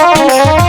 Música